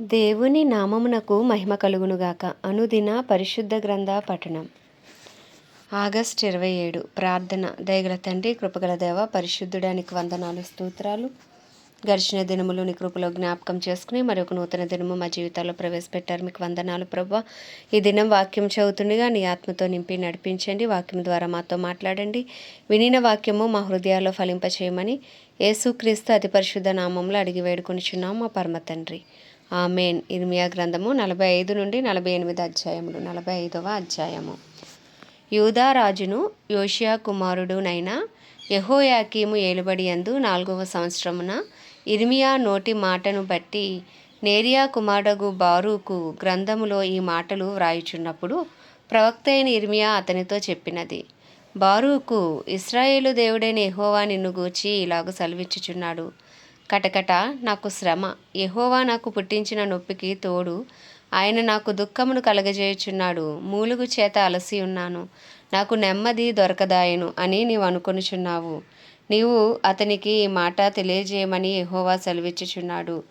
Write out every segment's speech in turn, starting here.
దేవుని నామమునకు మహిమ కలుగునుగాక. అనుదిన పరిశుద్ధ గ్రంథ పఠనం. ఆగస్ట్ ఇరవై ఏడు. ప్రార్థన. దయగల తండ్రి కృపగల దేవ పరిశుద్ధుడానికి వందనాలు స్తోత్రాలు. గడిచిన దినములు నీ కృపలో జ్ఞాపకం చేసుకుని మరి ఒక నూతన దినము మా జీవితాల్లో ప్రవేశపెట్టారు. మీకు వందనాలు ప్రభా. ఈ దినం వాక్యం చదువుతుండగా నీ ఆత్మతో నింపి నడిపించండి. వాక్యం ద్వారా మాతో మాట్లాడండి. వినిన వాక్యము మా హృదయాల్లో ఫలింపచేయమని యేసుక్రీస్తు అతి పరిశుద్ధ నామంలో అడిగి వేడుకొనిచున్నాం మా పరమ తండ్రి. ఆమెన్. ఇర్మియా గ్రంథము నలభై ఐదు నుండి నలభై ఎనిమిది అధ్యాయములు. నలభై ఐదవ అధ్యాయము. యూదా రాజును యోషియా కుమారుడునైన యహోయాకీము ఏలుబడి యందు నాలుగవ సంవత్సరమున ఇర్మియా నోటి మాటను బట్టి నేరియా కుమారుడగు బారూకు గ్రంథములో ఈ మాటలు వ్రాయుచున్నప్పుడు ప్రవక్త అయిన ఇర్మియా అతనితో చెప్పినది బారూకు ఇస్రాయేలు దేవుడైన ఎహోవా నిన్ను గూర్చి ఇలాగ సెలవిచ్చుచున్నాడు. కటకట నాకు శ్రమ. యహోవా నాకు పుట్టించిన నొప్పికి తోడు. ఆయన నాకు దుఃఖమును కలగజేయుచున్నాడు. మూలుగు చేత అలసి ఉన్నాను. నాకు నెమ్మది దొరకదాయను అని నీవు అనుకొనుచున్నావు. నీవు అతనికి ఈ మాట తెలియజేయమని యహోవా సెలవిచ్చుచున్నాడు.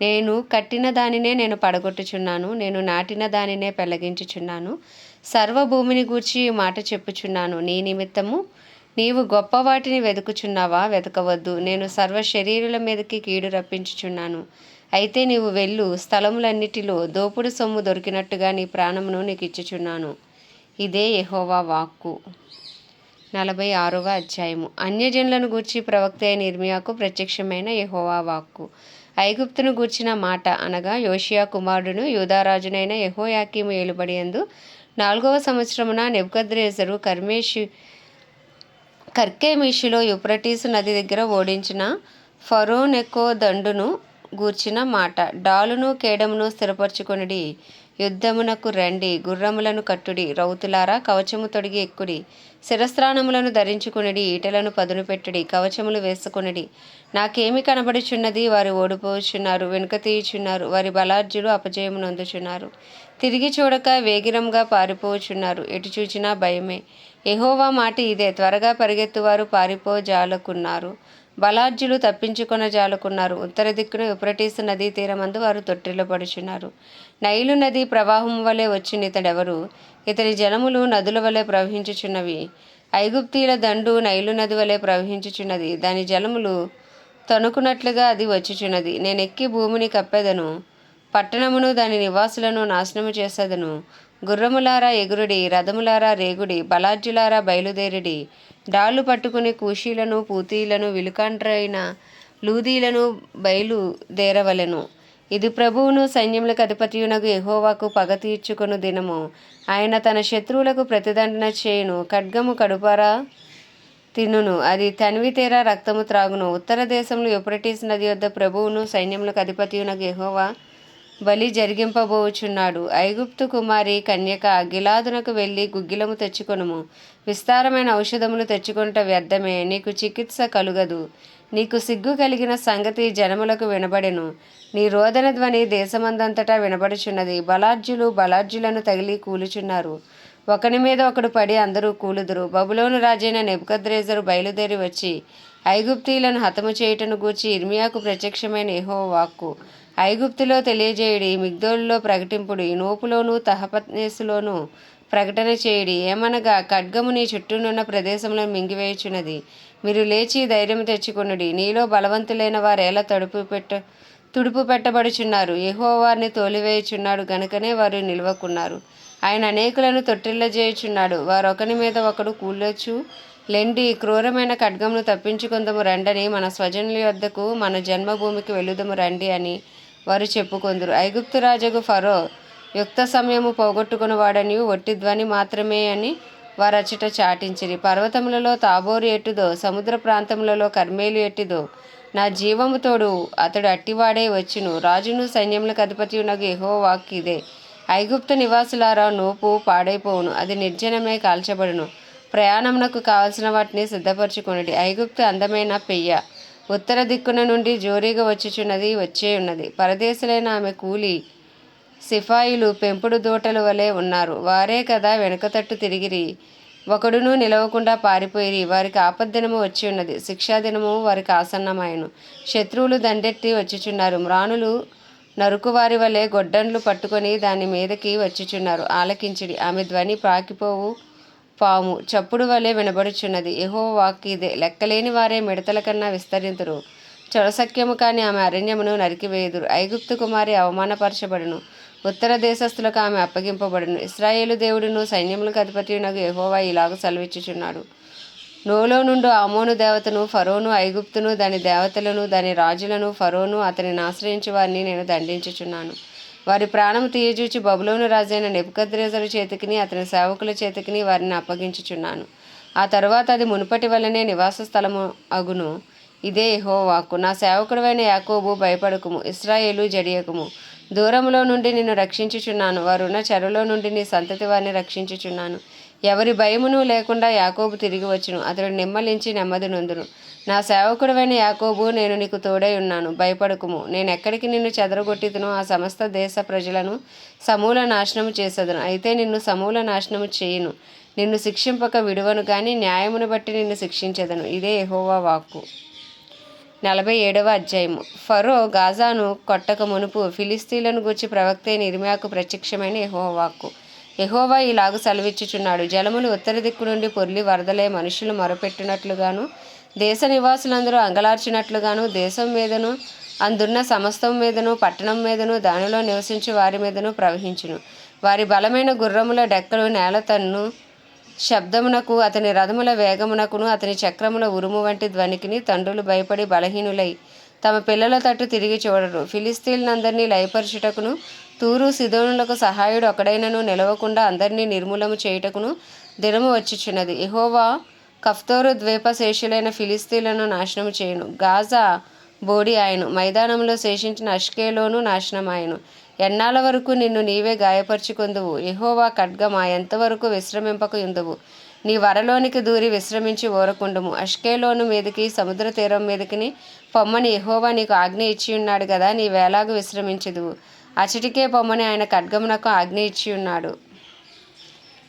నేను కట్టిన దానినే నేను పడగొట్టుచున్నాను. నేను నాటిన దానినే పెళ్ళగించుచున్నాను సర్వభూమిని గూర్చి ఈ మాట చెప్పుచున్నాను. నీ నిమిత్తము నీవు గొప్ప వాటిని వెతుకుచున్నావా? వెతకవద్దు. నేను సర్వ శరీరుల మీదకి కీడు రప్పించుచున్నాను. అయితే నీవు వెళ్ళు. స్థలములన్నిటిలో దోపుడు సొమ్ము దొరికినట్టుగా నీ ప్రాణమును నీకు ఇచ్చుచున్నాను ఇదే యహోవా వాక్కు. నలభై ఆరవ అధ్యాయము. అన్యజనులను గూర్చి ప్రవక్త అయిన ఇర్మియాకు ప్రత్యక్షమైన యహోవా వాక్కు. ఐగుప్తును గూర్చిన మాట అనగా యోషియా కుమారుడును యూదారాజునైన యెహోయాకీము ఏలుబడియందు నాలుగవ సంవత్సరమున నెబ్కద్రేజరు కర్మేషు కర్కేమిషిలో యుప్రటీస్ నది దగ్గర ఓడించిన ఫరోనెకో దండును గూర్చిన మాట. డాలును కేడమును స్థిరపరచుకొనిడి యుద్ధమునకు రండి గుర్రములను కట్టుడి రౌతులారా కవచము తొడిగి ఎక్కుడి శిరస్త్రాణములను ధరించుకునిడి ఈటలను పదును పెట్టుడి కవచములు వేసుకునిడి. నాకేమి కనబడుచున్నది? వారు ఓడిపోచున్నారు వెనుక తీయుచున్నారు వారి బలార్జులు అపజయము నొందుచున్నారు. తిరిగి చూడక వేగిరంగా పారిపోచున్నారు ఎటు చూచినా భయమే. ఎహోవా మాట ఇదే. త్వరగా పరిగెత్తువారు పారిపో జాలకున్నారు బలార్జులు తప్పించుకొన జాలకున్నారు. ఉత్తర దిక్కున యుప్రటీసు నదీ తీరమందు వారు తొట్టిల్లపడుచున్నారు నైలు నది ప్రవాహం వలె వచ్చిన ఇతడెవరు? ఇతని జలములు నదుల వలె ప్రవహించుచున్నవి. ఐగుప్తీల దండు నైలు నది వలె ప్రవహించుచున్నది. దాని జలములు తణుకున్నట్లుగా అది వచ్చుచున్నది. నేను ఎక్కి భూమిని కప్పెదను. పట్టణమును దాని నివాసులను నాశనము చేసేదను. గుర్రములారా ఎగురుడి రథములారా రేగుడి బలాజ్యులారా బయలుదేరిడి. డాళ్ళు పట్టుకుని కూషీలను పూతీలను విలుకాండ్రైన లూదీలను బయలుదేరవలెను. ఇది ప్రభువును సైన్యములకు అధిపతియునకు ఎహోవాకు పగ తీర్చుకొను దినము. ఆయన తన శత్రువులకు ప్రతిదండన చేయును. ఖడ్గము కడుపారా తినును. అది తనివి తీరా రక్తము త్రాగును. ఉత్తర దేశంలో యుప్రటీస్ నది వద్ద ప్రభువును సైన్యములకు అధిపతియునకు ఎహోవా బలి జరిగింపబోచున్నాడు. ఐగుప్తు కుమారి కన్యక గిలాదునకు వెళ్ళి గుగ్గిలము తెచ్చుకొనుము. విస్తారమైన ఔషధములు తెచ్చుకొనుట వ్యర్థమే. నీకు చికిత్స కలుగదు. నీకు సిగ్గు కలిగిన సంగతి జనములకు వినబడెను. నీ రోదన ధ్వని దేశమందంతటా వినబడుచున్నది. బలార్జులు బలార్జులను తగిలి కూలుచున్నారు. ఒకని మీద ఒకడు పడి అందరూ కూలుదురు. బబులోను రాజైన నెబుకద్రేజరు బయలుదేరి వచ్చి ఐగుప్తీలను హతము చేయుటను గూర్చి ఇర్మియాకు ప్రత్యక్షమైన ఏహో వాక్కు. ఐగుప్తులో తెలియజేయుడి మిగ్దోలులో ప్రకటింపుడి నోపులోను తహపనేసులోను ప్రకటన చేయుడి. ఏమనగా ఖడ్గము నీ చుట్టూనున్న ప్రదేశంలో మింగివేయుచున్నది. మీరు లేచి ధైర్యం తెచ్చుకొనుడి. నీలో బలవంతులైన వారేలా తడుపు పెట్ట తుడుపు పెట్టబడుచున్నారు? ఎహో వారిని తోలివేయుచున్నాడు గనుకనే వారు నిలవకున్నారు. ఆయన అనేకులను తొట్టిల్లజేయుచున్నాడు. వారు ఒకని మీద ఒకడు కూలొచ్చు లెండి క్రూరమైన ఖడ్గమును తప్పించుకుందము రండని మన స్వజనుల వద్దకు మన జన్మభూమికి వెళ్ళుదము రండి అని వారు చెప్పుకొందురు. ఐగుప్తు రాజుకు ఫరో యుక్త సమయము పోగొట్టుకుని ఒట్టి ధ్వని మాత్రమే అని వారచట చాటించిరి. పర్వతములలో తాబోరు ఎట్టుదో సముద్ర ప్రాంతములలో కర్మేలు ఎట్టిదో నా జీవము తోడు అతడు అట్టివాడే వచ్చును. రాజును సైన్యములకు అధిపతి నాకు ఎహో వాక్ ఇదే. ఐగుప్తు నివాసులారా నోపు పాడైపోవును. అది నిర్జనమే కాల్చబడును. ప్రయాణమునకు కావలసిన వాటిని సిద్ధపరచుకొనిడి. ఐగుప్తు అందమైన పెయ్య. ఉత్తర దిక్కున నుండి జోరీగా వచ్చుచున్నది వచ్చే ఉన్నది. పరదేశులైన ఆమె కూలి సిఫాయిలు పెంపుడు దూటల వలె ఉన్నారు. వారే కదా వెనుకతట్టు తిరిగిరి. ఒకడును నిలవకుండా పారిపోయిరి. వారికి ఆపద్దినము వచ్చి ఉన్నది. శిక్షాదినము వారికి ఆసన్నమాయను. శత్రువులు దండెత్తి వచ్చుచున్నారు. మ్రాణులు నరుకువారి వలె గొడ్డండ్లు పట్టుకొని దాని మీదకి వచ్చుచున్నారు. ఆలకించిడి ఆమె ధ్వని పాకిపోవు పాము చప్పుడు వలె వినబడుచున్నది. ఎహో వాక్ లెక్కలేని వారే మిడతల కన్నా విస్తరింతురు. చొరసఖ్యము కాని ఆమె అరణ్యమును నరికివేయుదురు. ఐగుప్తు కుమారి అవమానపరచబడును. ఉత్తర దేశస్థులకు ఆమె అప్పగింపబడును. ఇస్రాయేలు దేవుడును సైన్యములకు అధిపతియునకు ఎహోవా ఇలాగ సెలవిచ్చుచున్నాడు. నోలో నుండి ఆమోను దేవతను ఫరోను ఐగుప్తును దాని దేవతలను దాని రాజులను ఫరోను అతనిని ఆశ్రయించి వారిని నేను దండించుచున్నాను. వారి ప్రాణం తీయజూచి బబులోను రాజైన నెబుకద్రేజరు చేతికిని అతని సేవకుల చేతికిని వారిని అప్పగించుచున్నాను. ఆ తరువాత అది మునుపటి వల్లనే నివాస స్థలము అగును. ఇదే యెహోవాకు నా సేవకుడైన యాకోబు భయపడకుము ఇస్రాయేలు జడియకుము. దూరంలో నుండి నిన్ను రక్షించుచున్నాను వారున్న చెరలో నుండి నీ సంతతి వారిని రక్షించుచున్నాను. ఎవరి భయమును లేకుండా యాకోబు తిరిగి వచ్చును అతడు నిమ్మలించి నెమ్మది నొందును. నా సేవకుడవైన యాకోబు నేను నీకు తోడై ఉన్నాను. భయపడకుము. నేను ఎక్కడికి నిన్ను చెదరగొట్టితునో ఆ సమస్త దేశ ప్రజలను సమూల నాశనము చేసేదను. అయితే నిన్ను సమూల నాశనము చేయును. నిన్ను శిక్షింపక విడువను కానీ న్యాయమును బట్టి నిన్ను శిక్షించదను. ఇదే ఎహోవా వాక్కు. నలభై ఏడవ అధ్యాయము. ఫరో గాజాను కొట్టక మునుపు ఫిలిస్తీన్లను గూర్చి ప్రవక్తే నిర్మాకు ప్రత్యక్షమైన ఎహోవాక్కు వాక్కు. యెహోవా ఇలాగు సెలవిచ్చుచున్నాడు. జలములు ఉత్తర దిక్కు నుండి పొర్లి వరదలే మనుషులు మొరపెట్టినట్లుగాను దేశ నివాసులందరూ అంగలార్చినట్లుగాను దేశం మీదను అందున్న సమస్తం మీదను పట్టణం మీదను దానిలో నివసించి వారి మీదను ప్రవహించును. వారి బలమైన గుర్రముల డెక్కలు నేల తన్ను శబ్దమునకు అతని రథముల వేగమునకును అతని చక్రముల ఉరుము వంటి ధ్వనికిని తండ్రులు భయపడి బలహీనులై తమ పిల్లల తట్టు తిరిగి చూడరు. ఫిలిస్తీన్లందరినీ లయపరచుటకును తూరు సిదోనులకు సహాయుడు ఒకడైనను నిలవకుండా అందరినీ నిర్మూలము చేయుటకును దినము వచ్చిచున్నది. ఎహోవా కఫ్తోరు ద్వీప శేషులైన ఫిలిస్తీన్లను నాశనము చేయును. గాజా బోడి ఆయను మైదానంలో శేషించిన అష్కేలోను నాశనమాయను ఎన్నాళ్ళ వరకు నిన్ను నీవే గాయపరుచుకుందువు? ఎహోవా ఖడ్గమా ఎంతవరకు విశ్రమింపక ఎందువు నీ వరలోనికి దూరి విశ్రమించి ఓరకుండుము. అష్కేలోను మీదకి సముద్ర తీరం మీదకి పొమ్మని ఎహోవా నీకు ఆజ్ఞ ఇచ్చి ఉన్నాడు కదా నీ వేలాగు విశ్రమించదువు. అచటికే పొమ్మని ఆయన ఖడ్గమునకు ఆజ్ఞ ఇచ్చి ఉన్నాడు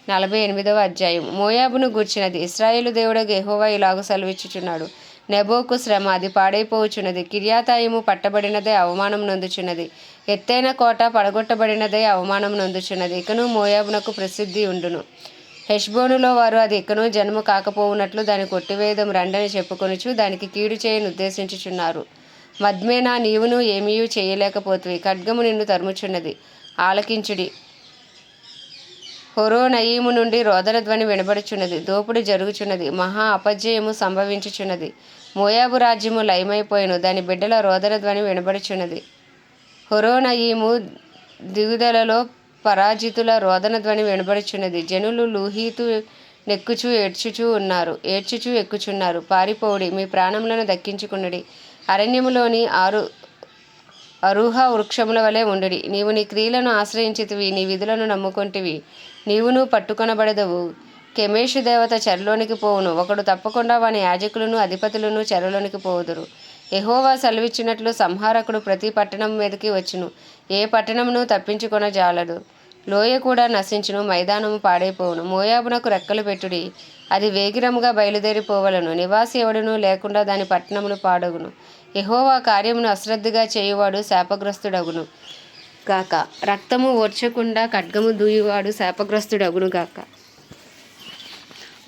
నలభై ఎనిమిదవ అధ్యాయం. మోయాబును గూర్చినది ఇస్రాయేలు దేవుడు గెహోవా ఇలాగ సెలవిచ్చుచున్నాడు. నెబోకు శ్రమ అది పాడైపోవచ్చున్నది కిర్యాతాయము పట్టబడినదే అవమానం నొందుచున్నది. ఎత్తైన కోట పడగొట్టబడినదే అవమానం నొందుచున్నది. ఇకను మోయాబునకు ప్రసిద్ధి ఉండును. హెష్బోనులో వారు అది ఇకను జన్మ కాకపోవునట్లు దాని కొట్టివేయడం రండని చెప్పుకొనుచు దానికి కీడు చేయని ఉద్దేశించుచున్నారు. మద్మేనా నీవును ఏమీ చేయలేకపోతువి. ఖడ్గము నిన్ను తరుముచున్నది. ఆలకించుడి. హొరోనయీము నుండి రోదన ధ్వని వినబడుచున్నది. దోపుడు జరుగుచున్నది. మహా అపజయము సంభవించుచున్నది. మోయాబు రాజ్యము లయమైపోయిను. దాని బిడ్డల రోదన ధ్వని వినబడుచున్నది. హొరోనయీము దిగుదలలో పరాజితుల రోదన ధ్వని వినబడుచున్నది. జనులు లూహీతు నెక్కుచూ ఏడ్చుచూ ఉన్నారు. ఏడ్చుచూ ఎక్కుచున్నారు. పారిపోవుడి. మీ ప్రాణములను దక్కించుకునుడి. అరణ్యములోని ఆరు అరుహ వృక్షముల వలె ఉండుడి. నీవు నీ క్రియలను ఆశ్రయించితివి. నీ విధులను నమ్ముకొంటివి. నీవును పట్టుకొనబడదవు. కెమేషు దేవత చెరలోనికి పోవును. ఒకడు తప్పకుండా వాని యాజకులను అధిపతులను చెరలోనికి పోవుదురు. ఎహోవా సెలవిచ్చినట్లు సంహారకుడు ప్రతి పట్టణం మీదకి వచ్చును. ఏ పట్టణమును తప్పించుకొన జాలదు లోయ కూడా నశించును మైదానము పాడైపోవును. మోయాబునకు రెక్కలు పెట్టుడి. అది వేగిరముగా బయలుదేరిపోవలను. నివాసి ఎవడును లేకుండా దాని పట్టణములు పాడగును. ఎహోవా కార్యమును అశ్రద్ధగా చేయువాడు శాపగ్రస్తుడగును. గాక రక్తము ఓర్చకుండా ఖడ్గము దూయువాడు శాపగ్రస్తుడగును గాక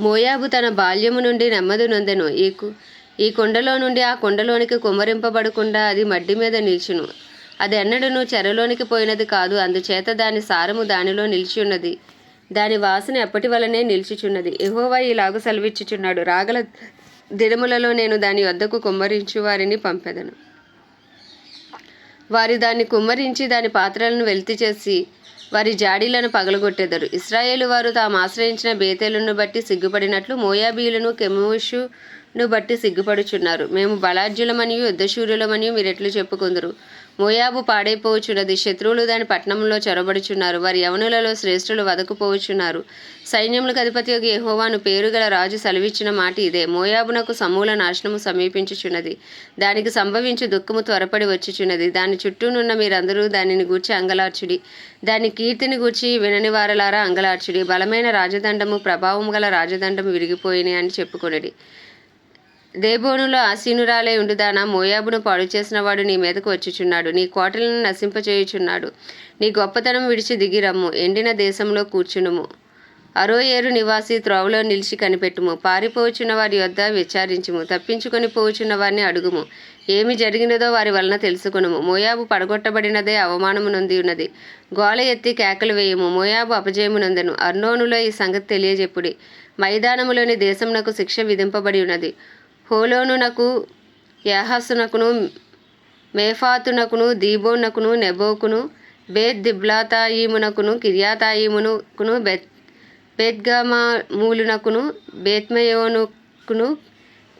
మోయాబు తన బాల్యము నుండి నెమ్మది నొందెను. ఈ కు- ఈ కొండలో నుండి ఆ కొండలోనికి కుమ్మరింపబడకుండా అది మడ్డి మీద నిల్చును. అది ఎన్నడను చెరలోనికి పోయినది కాదు. అందుచేత దాని సారము దానిలో నిలిచి ఉన్నది దాని వాసన ఎప్పటి వలనే నిలిచిచున్నది. ఎహోవా ఇలాగు సెలవిచ్చుచున్నాడు. రాగల దినములలో నేను దాని వద్దకు కుమ్మరించు వారిని పంపెదను. వారి దాన్ని కుమ్మరించి దాని పాత్రలను వెలితి చేసి వారి జాడీలను పగలగొట్టెదరు. ఇస్రాయేలు వారు తాము ఆశ్రయించిన బేతేలును బట్టి సిగ్గుపడినట్లు మోయాబీయులను కెమోషును బట్టి సిగ్గుపడుచున్నారు. మేము బలాఢ్యులమనియు యుద్ధశూరులమనియు మీరెట్లు చెప్పుకుందరు. మోయాబు పాడైపోవచ్చున్నది. శత్రువులు దాని పట్టణంలో చొరబడుచున్నారు. వారి యవనులలో శ్రేష్ఠులు వదకుపోవచ్చున్నారు సైన్యములకు అధిపతి యొక్క యెహోవాను పేరుగల రాజు సెలవిచ్చిన మాట ఇదే. మోయాబునకు సమూల నాశనము సమీపించుచున్నది. దానికి సంభవించు దుఃఖము త్వరపడి వచ్చుచున్నది. దాని చుట్టూనున్న మీరందరూ దానిని గూర్చి అంగలార్చుడి. దాని కీర్తిని గూర్చి వినని వారలారా అంగలార్చుడి. బలమైన రాజదండము ప్రభావము గల రాజదండము విరిగిపోయినాయి అని చెప్పుకొనిడి. దేబోనులో ఆసీనురాలే ఉండుదానా? మోయాబును పాడు చేసిన వాడు నీ మీదకు వచ్చుచున్నాడు. నీ కోటలను నశింపచేయుచున్నాడు నీ గొప్పతనం విడిచి దిగిరమ్ము ఎండిన దేశంలో కూర్చునుము. అరోయేరు నివాసి త్రోవలో నిలిచి కనిపెట్టుము. పారిపోవచ్చున్న వారి వద్ద విచారించుము. తప్పించుకొని పోవచ్చున్న వారిని అడుగుము. ఏమి జరిగినదో వారి వలన తెలుసుకునుము. మోయాబు పడగొట్టబడినదే అవమానము నొంది ఉన్నది. గోల ఎత్తి కేకలు వేయము. మోయాబు అపజయమునందను అర్నోనులో ఈ సంగతి తెలియజెప్పుడి. మైదానములోని దేశమునకు శిక్ష విధింపబడి ఉన్నది. హోలోనునకు యాహసునకును మేఫాతునకును దీబోనకును నెబోకును బేత్ దిబ్లాతాయిమునకును కిర్యాతాయిమునకును బెత్ బేత్గమామూలునకును బేత్మయోనుకును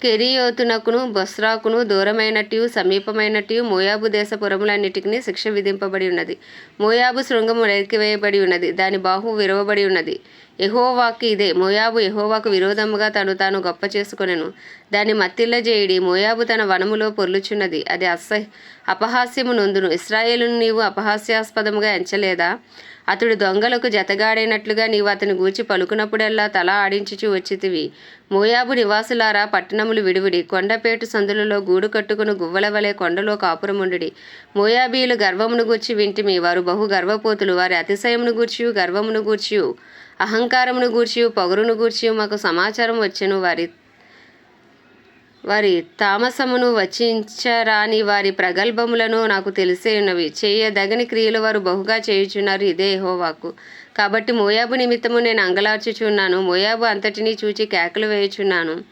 కెరియోతునకును బొస్రాకును దూరమైనట్టు సమీపమైనట్టు మోయాబు దేశ పురములన్నిటికీ శిక్ష విధింపబడి ఉన్నది. మోయాబు శృంగము నరికివేయబడి ఉన్నది. దాని బాహు విరవబడి ఉన్నది. ఎహోవాకి ఇదే. మోయాబు ఎహోవాకు విరోధముగా తను తాను గొప్ప చేసుకొనెను. దాని మత్తిల్ల చేయుడి మోయాబు తన వనములో పొర్లుచున్నది. అది అసహ్య అపహాస్యము నొందును. ఇస్రాయేలును నీవు అపహాస్యాస్పదముగా ఎంచలేదా? అతడు దొంగలకు జతగాడైనట్లుగా నీవు అతని గూర్చి పలుకునప్పుడల్లా తల ఆడించుచు వచ్చితివి. మోయాబు నివాసులారా పట్టణములు విడివిడి. కొండపేటు సందులలో గూడు కట్టుకుని గువ్వల వలె కొండలో కాపురముండుడి. మోయాబీలు గర్వమును గూర్చి వింటిమి. వారు బహు గర్వపోతులు. వారి అతిశయమును గూర్చి గర్వమును గూర్చి అహంకారమును గూర్చి పొగరును గూర్చి మాకు సమాచారం వచ్చెను. వారి వారి తామసమును వచించరాని వారి ప్రగల్భములను నాకు తెలిసే ఉన్నవి. చేయదగని క్రియలు వారు బహుగా చేయుచున్నారు ఇదే యెహోవాకు. కాబట్టి మోయాబు నిమిత్తము నేను అంగలార్చుచున్నాను. మోయాబు అంతటినీ చూచి కేకలు వేయుచున్నాను.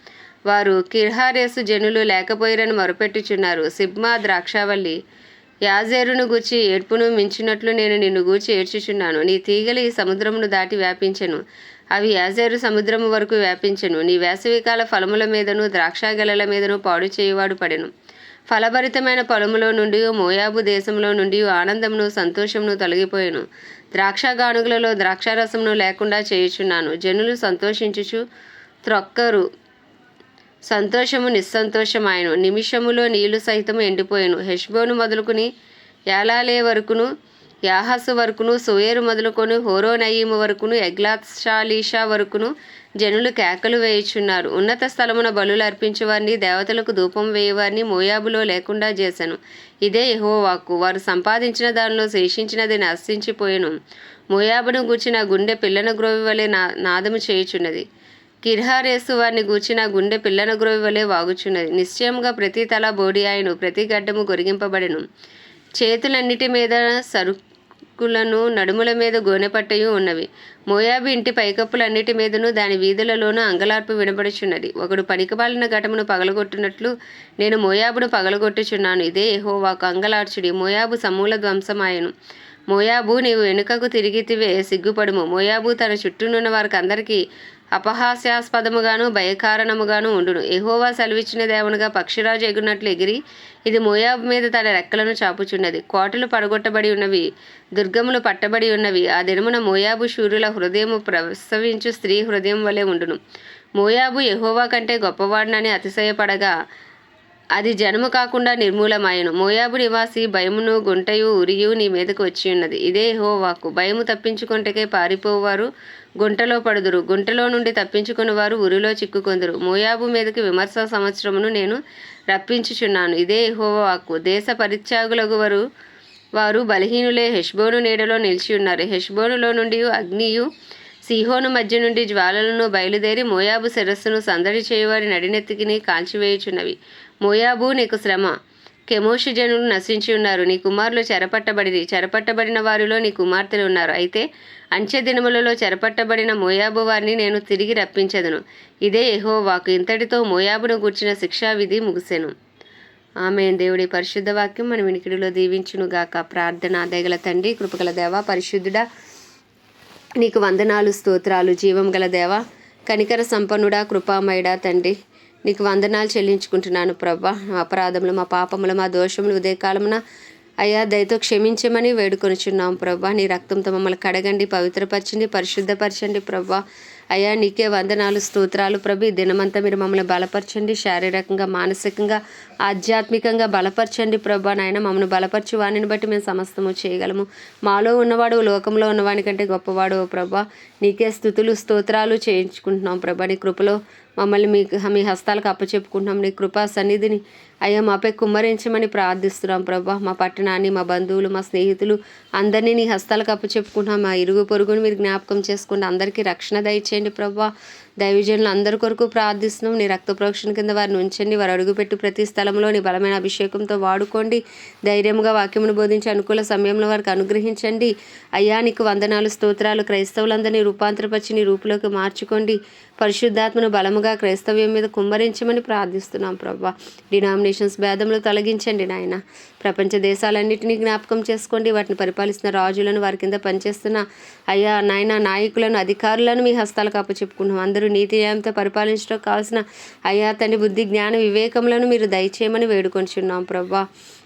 వారు కిర్హారేసు జనులు లేకపోయిరని మొరపెట్టుచున్నారు. సిబ్మా ద్రాక్షావల్లి యాజేరును గూర్చి ఏడ్పును మించినట్లు నేను నిన్ను గూర్చి ఏడ్చుచున్నాను. నీ తీగలు ఈ సముద్రమును దాటి వ్యాపించెను. అవి యాజేరు సముద్రము వరకు వ్యాపించెను. నీ వేసవికాల ఫలముల మీదను ద్రాక్షగలల మీదను పాడు చేయువాడు పడెను. ఫలభరితమైన పొలములో నుండి మోయాబు దేశంలో నుండి ఆనందమును సంతోషమును తొలగిపోయాను. ద్రాక్షగానుగులలో ద్రాక్షారసమును లేకుండా చేయుచున్నాను. జనులు సంతోషించుచు త్రొక్కరు సంతోషము నిస్సంతోషమాయను. నిమిషములో నీళ్ళు సహితము ఎండిపోయాను. హెష్బోను మొదలుకుని యాలాలే వరకును యాహసు వరకును సోయేరు మొదలుకొని హోరోనయీము వరకును ఎగ్లాత్షాలీషా వరకును జనులు కేకలు వేయుచున్నారు. ఉన్నత స్థలమున బలులు అర్పించేవారిని దేవతలకు ధూపం వేయవారిని మోయాబులో లేకుండా చేశాను ఇదే యహోవాకు. వారు సంపాదించిన దానిలో శేషించినది నశించిపోయాను. మోయాబును గూర్చిన గుండె పిల్లన గ్రోవి వలె నా నాదము చేయుచున్నది. కిర్హారేసు వారిని గూర్చిన గుండె పిల్లన గ్రోవి వలె వాగుచున్నది. నిశ్చయంగా ప్రతి తల బోడి ఆయను ప్రతి గడ్డము గొరిగింపబడెను. చేతులన్నిటి మీద సరుకులను నడుముల మీద గోనెపట్టయు ఉన్నవి. మోయాబు ఇంటి పైకప్పులన్నిటి మీదను దాని వీధులలోనూ అంగలార్పు వినబడుచున్నది. ఒకడు పనికిపాలిన ఘటమును పగలగొట్టినట్లు నేను మోయాబును పగలగొట్టుచున్నాను. ఇదే యెహోవాకు అంగలార్చుడి మోయాబు సమూల ధ్వంసమాయను. మోయాబు నీవు వెనుకకు తిరిగితివే సిగ్గుపడుము. మోయాబు తన చుట్టూనున్న వారికి అందరికీ అపహాస్యాస్పదముగాను భయకారణముగాను ఉండును. ఎహోవా సెలవిచ్చిన దేవునిగా పక్షిరాజు ఎగునట్లు ఎగిరి ఇది మోయాబు మీద తన రెక్కలను చాపుచున్నది. కోటలు పడగొట్టబడి ఉన్నవి దుర్గములు పట్టబడి ఉన్నవి. ఆ దినమున మోయాబు శూరుల హృదయము ప్రసవించు స్త్రీ హృదయం వలె ఉండును. మోయాబు ఎహోవా కంటే గొప్పవాడినని అతిశయపడగా అది జనము కాకుండా నిర్మూలమాయను. మోయాబు నివాసి భయమును గుంటయు ఉరియు నీ మీదకు వచ్చి ఉన్నది ఇదే హోవాకు భయము తప్పించుకొంటకే పారిపోవారు గుంటలో పడుదురు. గుంటలో నుండి తప్పించుకుని వారు ఉరిలో చిక్కుకొందురు. మోయాబు మీదకి విమర్శ సంవత్సరమును నేను రప్పించుచున్నాను. ఇదే యెహోవాకు దేశ పరిత్యాగులకు వారు వారు బలహీనులే. హెష్బోను నీడలో నిలిచి ఉన్నారు. హెష్బోనులో నుండి అగ్నియు సిహోను మధ్య నుండి జ్వాలలను బయలుదేరి మోయాబు శిరస్సును సందడి చేయవారి నడినెత్తికిని కాల్చివేయుచున్నవి. మోయాబు నీకు శ్రమ. కెమోషి జనులు నశించి ఉన్నారు. నీ కుమారులు చెరపట్టబడిరి. చెరపట్టబడిన వారిలో నీ కుమార్తెలు ఉన్నారు. అయితే అంచె దినములలో చెరపట్టబడిన మోయాబు వారిని నేను తిరిగి రప్పించదును. ఇదే యెహోవాకు. ఇంతటితో మోయాబును గూర్చిన శిక్షా విధి ముగిసెను. ఆమె దేవుడి పరిశుద్ధ వాక్యం మన వినికిడిలో దీవించును గాక. ప్రార్థన దయగల తండ్రి కృపగల దేవ పరిశుద్ధుడా నీకు వందనాలు స్తోత్రాలు జీవం గల దేవ కనికర సంపన్నుడా కృపామయుడా తండ్రి. నీకు వందనాలు చెల్లించుకుంటున్నాను ప్రభా. మా అపరాధములు మా పాపములు మా దోషములు ఉదయకాలమున అయ్యా దయతో క్షమించమని వేడుకొనుచున్నాం ప్రభా. నీ రక్తంతో మమ్మల్ని కడగండి పవిత్రపరచండి పరిశుద్ధపరచండి ప్రభా. అయ్యా నీకే వందనాలు స్తోత్రాలు. ప్రభు దినమంతా మీరు మమ్మల్ని బలపరచండి శారీరకంగా మానసికంగా ఆధ్యాత్మికంగా బలపరచండి ప్రభు నాయన. మమ్మల్ని బలపరచు వాణిని బట్టి మేము సమస్తము చేయగలము. మాలో ఉన్నవాడు లోకంలో ఉన్నవాని కంటే గొప్పవాడు ఓ ప్రభా. నీకే స్థుతులు స్తోత్రాలు చేయించుకుంటున్నాం ప్రభా. నీ కృపలో మమ్మల్ని మీ మీ హస్తాలకు అప్పచెప్పుకుంటున్నాం. నీ కృపా సన్నిధిని అయ్యా మాపై కుమ్మరించమని ప్రార్థిస్తున్నాం ప్రభా. మా పట్టణాన్ని మా బంధువులు మా స్నేహితులు అందరినీ నీ హస్తాలకు అప్పచెప్పుకుంటున్నాం. మా ఇరుగు పొరుగును మీరు జ్ఞాపకం చేసుకుంటే అందరికీ రక్షణ చేయండి ప్రభా. దైవజనులు అందరి కొరకు ప్రార్థిస్తున్నాం. నీ రక్త ప్రోక్షణ కింద వారిని ఉంచండి. వారు అడుగుపెట్టు ప్రతి స్థలంలో నీ బలమైన అభిషేకంతో వాడుకోండి. ధైర్యంగా వాక్యమును బోధించి అనుకూల సమయంలో వారికి అనుగ్రహించండి. అయ్యా నీకు వందనాలు స్తోత్రాలు. క్రైస్తవులందరినీ రూపాంతరపరిచి నీ రూపులోకి మార్చుకోండి. పరిశుద్ధాత్మను బలముగా క్రైస్తవ్యం మీద కుమ్మరించమని ప్రార్థిస్తున్నాం ప్రభా. డినామినేషన్స్ భేదములు తొలగించండి నాయన. ప్రపంచ దేశాలన్నింటినీ జ్ఞాపకం చేసుకోండి. వాటిని పరిపాలిస్తున్న రాజులను వారి కింద పనిచేస్తున్న అయ్యా నాయన నాయకులను అధికారులను మీ హస్తాలకు అప్పచెప్పుకున్నాం అందరూ నీతి న్యాయంతో పరిపాలించడం కావాల్సిన అయ్యా తండ్రి బుద్ధి జ్ఞాన వివేకములను మీరు దయచేయమని వేడుకొంచున్నాం ప్రభా.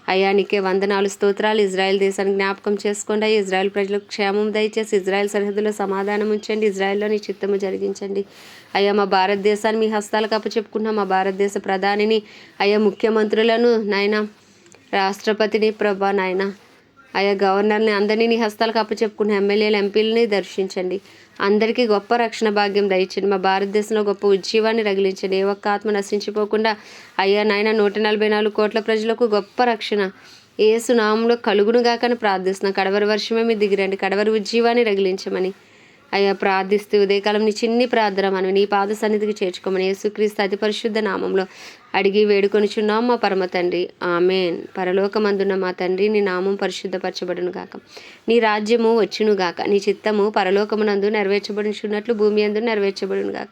అయ్యా నీకే వందనాలు స్తోత్రాలు. ఇజ్రాయెల్ దేశాన్ని జ్ఞాపకం చేసుకోండి. అయ్యా ఇజ్రాయెల్ ప్రజలకు క్షేమం దయచేసి ఇజ్రాయెల్ సరిహద్దులో సమాధానం ఉంచండి. ఇజ్రాయెల్లో నీ చిత్తము జరిగించండి. అయ్యా మా భారతదేశాన్ని మీ హస్తాలకు అప్పచెప్పుకున్నాం మా భారతదేశ ప్రధానిని అయ్యా ముఖ్యమంత్రులను నాయన రాష్ట్రపతిని ప్రభా నాయన ఆయా గవర్నర్ని అందరినీ నీ హస్తాలకు అప్పచెప్పుకున్న ఎమ్మెల్యేలు ఎంపీలని దర్శించండి. అందరికీ గొప్ప రక్షణ భాగ్యం దయచండి మా భారతదేశంలో గొప్ప ఉజ్జీవాన్ని రగిలించండి. ఏ ఒక్క ఆత్మ నశించిపోకుండా అయ్యా నాయన నూట నలభై నాలుగు కోట్ల ప్రజలకు గొప్ప రక్షణ. ఏసు నామంలో కలుగునుగాకని ప్రార్థిస్తున్నాం. కడవరి వర్షమే మీరు దిగిరండి. కడవరి ఉజ్జీవాన్ని రగిలించమని. అయ్యా ప్రార్థిస్తూ ఉదయకాలం నీ చిన్ని ప్రార్థన మనం నీ పాద సన్నిధికి చేర్చుకోమని. యేసుక్రీస్తు అతి పరిశుద్ధ నామంలో అడిగి వేడుకొనిచున్నాం మా పరమ తండ్రి. ఆమెన్. పరలోకమందున్న మా తండ్రి నీ నామం పరిశుద్ధపరచబడును గాక. నీ రాజ్యము వచ్చును గాక. నీ చిత్తము పరలోకమునందు నెరవేర్చబడుచున్నట్లు భూమి అందు నెరవేర్చబడును గాక.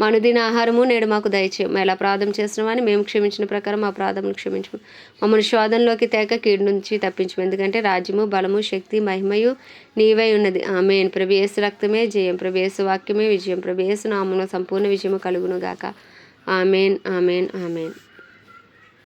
మనుదిన ఆహారము నేడు మాకు దయచేయం. ఎలా ప్రార్థన చేస్తున్నామని మేము క్షమించిన ప్రకారం మా ప్రార్థనను క్షమించము. మమ్మల్ని శోధనలోకి తేక కీడు నుంచి తప్పించము. ఎందుకంటే రాజ్యము బలము శక్తి మహిమయు నీవై ఉన్నది. ఆమెన్. ప్రభేసు రక్తమే జయం. ప్రభేసు వాక్యమే విజయం. ప్రభేసు నామంలో సంపూర్ణ విజయము కలుగును గాక. Amen amen amen.